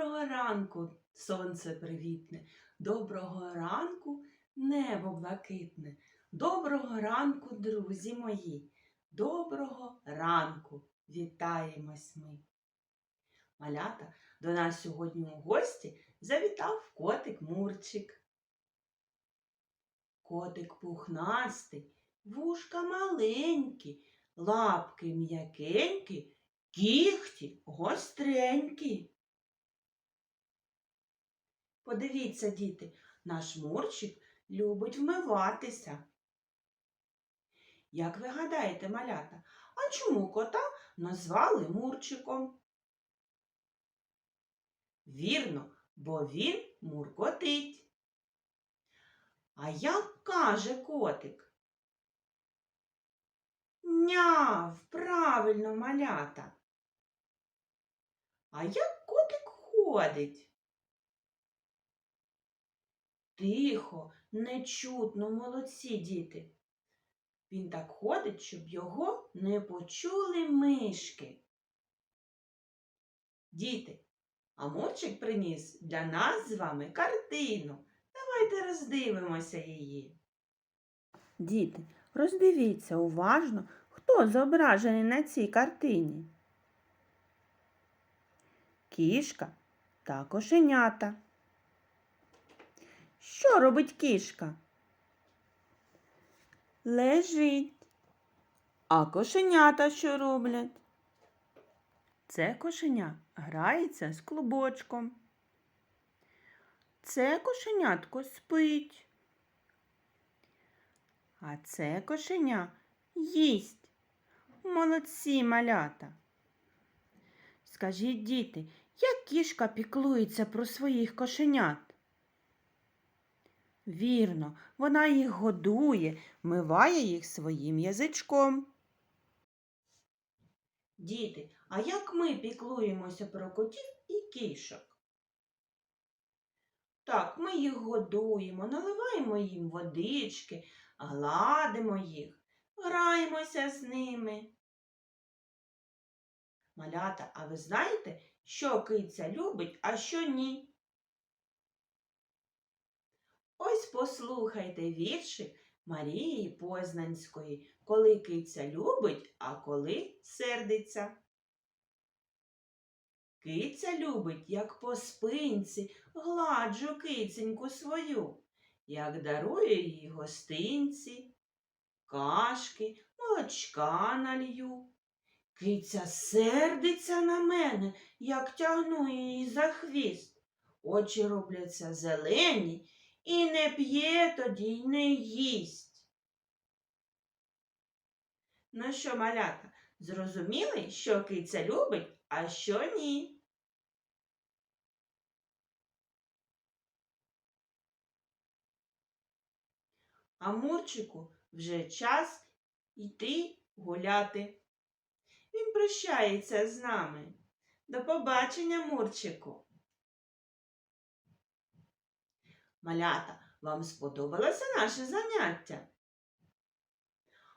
Доброго ранку, сонце привітне, доброго ранку, небо блакитне, доброго ранку, друзі мої, доброго ранку, вітаємось ми. Малята, до нас сьогодні у гості завітав котик Мурчик. Котик пухнастий, вушка маленькі, лапки м'якенькі, кігті гостренькі. Подивіться, діти, наш Мурчик любить вмиватися. Як ви гадаєте, малята, а чому кота назвали Мурчиком? Вірно, бо він муркотить. А як каже котик? Няв, правильно, малята. А як котик ходить? Тихо, нечутно, молодці діти. Він так ходить, щоб його не почули мишки. Діти, а Мурчик приніс для нас з вами картину. Давайте роздивимося її. Діти, роздивіться уважно, хто зображений на цій картині. Кішка та кошенята. Що робить кішка? Лежить. А кошенята що роблять? Це кошеня грається з клубочком. Це кошенятко спить. А це кошеня їсть. Молодці малята. Скажіть, діти, як кішка піклується про своїх кошенят? Вірно, вона їх годує, миває їх своїм язичком. Діти, а як ми піклуємося про котів і кішок? Так, ми їх годуємо, наливаємо їм водички, гладимо їх, граємося з ними. Малята, а ви знаєте, що киця любить, а що ні? Ось послухайте віршик Марії Познанської, коли киця любить, а коли сердиться. Киця любить, як по спинці, гладжу киценьку свою, як дарує їй гостинці, кашки, молочка налью. Киця сердиться на мене, як тягну її за хвіст. Очі робляться зелені і не п'є тоді й не їсть. Ну що, малята, зрозуміли, що киця любить, а що ні? А Мурчику вже час йти гуляти. Він прощається з нами. До побачення, Мурчику. Малята, вам сподобалося наше заняття?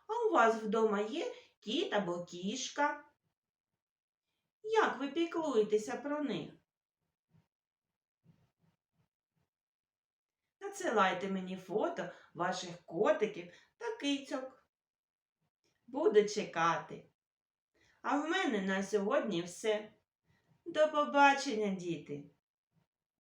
А у вас вдома є кіт або кішка? Як ви піклуєтеся про них? Надсилайте мені фото ваших котиків та кицьок. Буду чекати. А в мене на сьогодні все. До побачення, діти!